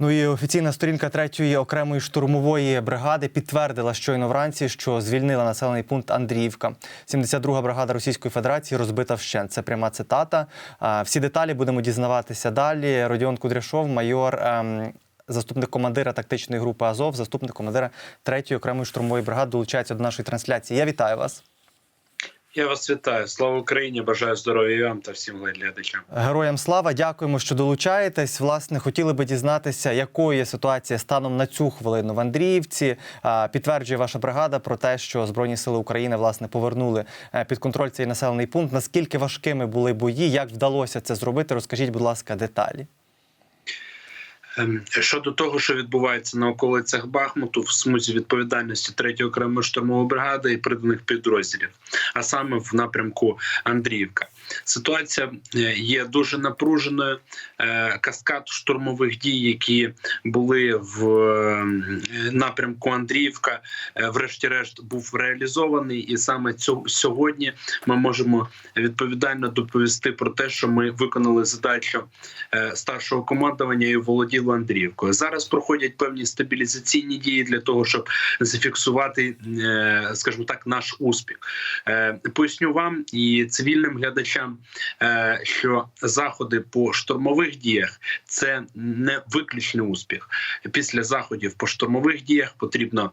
Ну і офіційна сторінка третьої окремої штурмової бригади підтвердила щойно вранці, що звільнила населений пункт Андріївка. 72-га бригада Російської Федерації розбита вщент. Це пряма цитата. Всі деталі будемо дізнаватися далі. Родіон Кудряшов, майор. ем, Заступник командира тактичної групи Азов, заступник командира третьої окремої штурмової бригади долучається до нашої трансляції. Я вітаю вас. Я вас вітаю. Слава Україні! Бажаю здоров'я і вам та всім глядачам. Героям слава, дякуємо, що долучаєтесь. Власне, хотіли би дізнатися, якою є ситуація станом на цю хвилину в Андріївці. Підтверджує ваша бригада про те, що Збройні сили України власне повернули е, під контроль цей населений пункт. Наскільки важкими були бої? Як вдалося це зробити? Розкажіть, будь ласка, деталі. Ем, Щодо того, що відбувається на околицях Бахмуту, в смузі відповідальності 3-ї окремої штурмової бригади і приданих підрозділів, а саме в напрямку Андріївка. Ситуація е, є дуже напруженою. Е, Каскад штурмових дій, які були в е, напрямку Андріївка, врешті-решт був реалізований, і саме цього сьогодні ми можемо відповідально доповісти про те, що ми виконали задачу старшого командування і володіли Андріївкою. Зараз проходять певні стабілізаційні дії для того, щоб зафіксувати, е, скажімо так, наш успіх. Е, Поясню вам і цивільним глядачам, е, що заходи по штурмових діях це не виключний успіх. Після заходів по штурмових діях потрібно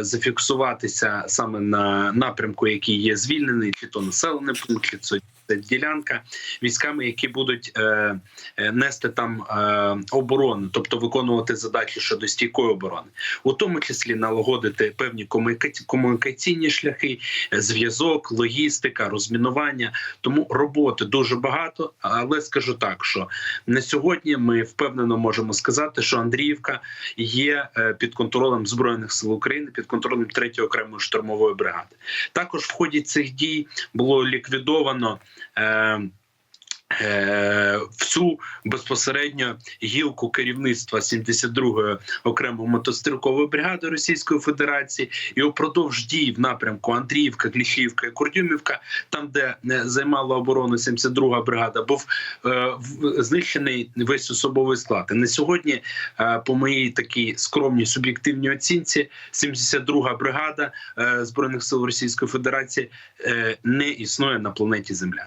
зафіксуватися саме на напрямку, який є звільнений, чи то населений пункт, чи це ділянка військами, які будуть е, е, нести там е, оборону, тобто виконувати задачі щодо стійкої оборони, у тому числі налагодити певні комуніка- комунікаційні шляхи, зв'язок, логістика, розмінування. Тому роботи дуже багато. Але скажу так, що на сьогодні ми впевнено можемо сказати, що Андріївка є під контролем збройних сил України, під контролем 3-ї окремої штурмової бригади. Також в ході цих дій було ліквідовано. Е, е, Всю безпосередньо гілку керівництва 72-ї окремої мотострілкової бригади Російської Федерації, і упродовж дій в напрямку Андріївка, Кліщівка і Курдюмівка, там де е, займала оборону 72-га бригада, був е, знищений весь особовий склад. І на сьогодні, по моїй такій скромній суб'єктивній оцінці, 72-га бригада збройних сил Російської Федерації не існує на планеті Земля.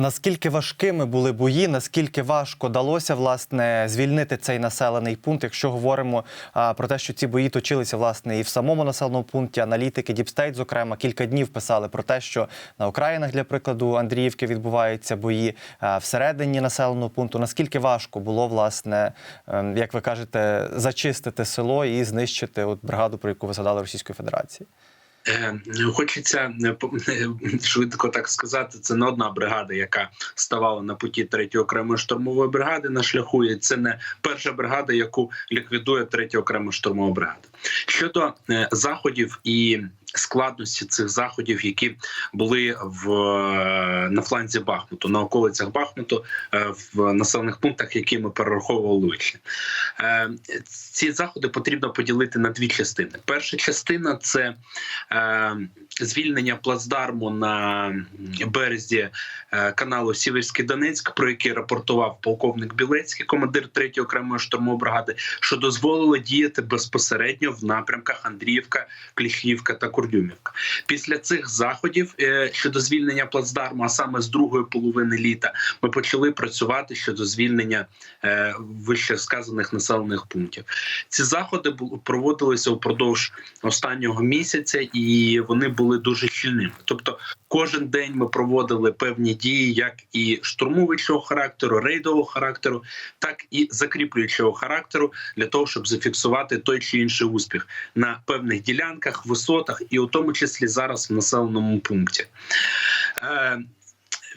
Наскільки важкими були бої? Наскільки важко далося власне звільнити цей населений пункт? Якщо говоримо а, про те, що ці бої точилися власне і в самому населеному пункті, аналітики Діпстейт, зокрема, кілька днів писали про те, що на окраїнах, для прикладу, Андріївки відбуваються бої а, всередині населеного пункту. Наскільки важко було власне, ем, як ви кажете, зачистити село і знищити от бригаду, про яку ви згадали Російської Федерації? Е, Хочеться е, е, швидко так сказати. Це не одна бригада, яка ставала на путі третьої окремої штурмової бригади на шляху. І це не перша бригада, яку ліквідує третя окрема штурмова бригада. Щодо заходів і складності цих заходів, які були в е, на фланзі Бахмуту, на околицях Бахмуту, е, в населених пунктах, які ми перераховували. Е, Ці заходи потрібно поділити на дві частини. Перша частина це звільнення плацдарму на березі каналу Сіверський Донецьк, про який рапортував полковник Білецький, командир 3-ї окремої штурмової бригади, що дозволило діяти безпосередньо в напрямках Андріївка, Кліхівка та Курдюмівка. Після цих заходів е, щодо звільнення плацдарму, а саме з другої половини літа, ми почали працювати щодо звільнення е, вище сказаних населених пунктів. Ці заходи проводилися упродовж останнього місяця, і вони були дуже щільними. Тобто, кожен день ми проводили певні дії, як і штурмовичого характеру, рейдового характеру, так і закріплюючого характеру, для того, щоб зафіксувати той чи інший успіх на певних ділянках, висотах, і у тому числі зараз в населеному пункті. Е,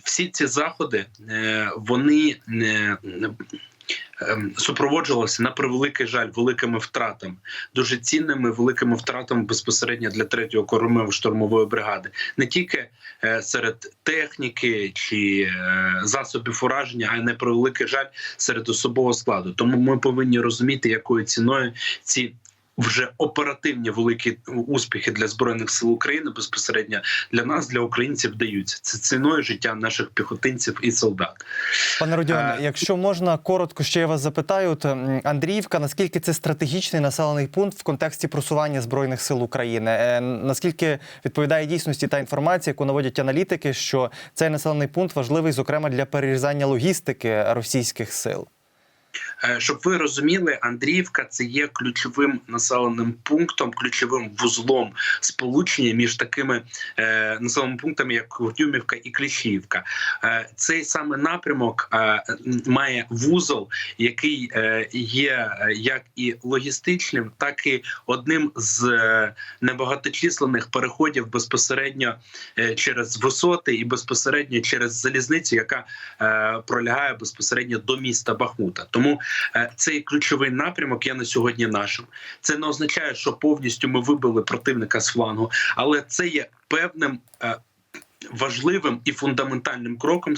всі ці заходи е, вони е, супроводжувалися на превеликий жаль великими втратами, дуже цінними великими втратами безпосередньо для третього окремої штурмової бригади, не тільки серед техніки чи засобів ураження, а й на превеликий жаль серед особового складу. Тому ми повинні розуміти, якою ціною ці вже оперативні великі успіхи для збройних сил України безпосередньо для нас, для українців, даються. Це ціною життя наших піхотинців і солдат. Пане Родіоне, Е, якщо можна коротко, ще я вас запитаю. От, Андріївка, наскільки це стратегічний населений пункт в контексті просування збройних сил України? Е, Наскільки відповідає дійсності та інформація, яку наводять аналітики, що цей населений пункт важливий, зокрема для перерізання логістики російських сил? Е, Щоб ви розуміли, Андріївка це є ключовим населеним пунктом, ключовим вузлом сполучення між такими е, населеними пунктами, як Курдюмівка і Кліщівка. Е, цей саме напрямок е, має вузол, який е, є е, як і логістичним, так і одним з е, небагаточисленних переходів безпосередньо е, через висоти і безпосередньо через залізницю, яка е, пролягає безпосередньо до міста Бахмута. Тому е, цей ключовий напрямок є на сьогодні нашим. Це не означає, що повністю ми вибили противника з флангу, але це є певним. е, Важливим і фундаментальним кроком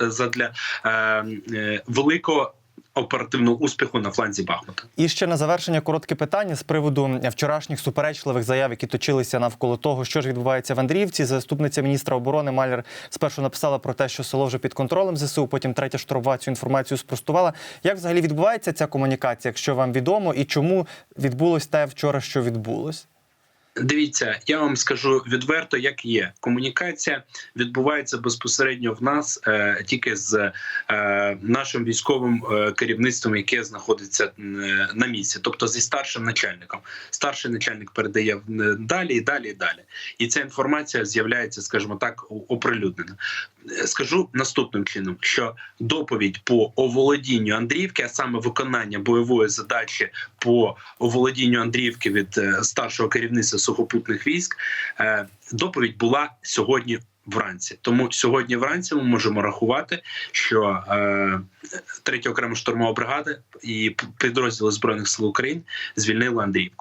задля е, е, великого оперативного успіху на фланзі Бахмута. І ще на завершення коротке питання з приводу вчорашніх суперечливих заяв, які точилися навколо того, що ж відбувається в Андріївці. Заступниця міністра оборони Маляр спершу написала про те, що село вже під контролем ЗСУ. Потім третя штурмова цю інформацію спростувала. Як взагалі відбувається ця комунікація, якщо вам відомо, і чому відбулось те вчора, що відбулось? Дивіться, я вам скажу відверто, як є. Комунікація відбувається безпосередньо в нас е, тільки з е, нашим військовим е, керівництвом, яке знаходиться е, на місці, тобто зі старшим начальником. Старший начальник передає е, далі і далі і далі. І ця інформація з'являється, скажімо так, оприлюднена. Е, Скажу наступним чином, що доповідь по оволодінню Андріївки, а саме виконання бойової задачі по оволодінню Андріївки від старшого керівництва сухопутних військ, е, доповідь була сьогодні. Вранці тому сьогодні вранці ми можемо рахувати, що е, третя окрема штурмова бригада і підрозділи збройних сил України звільнили Андріївку.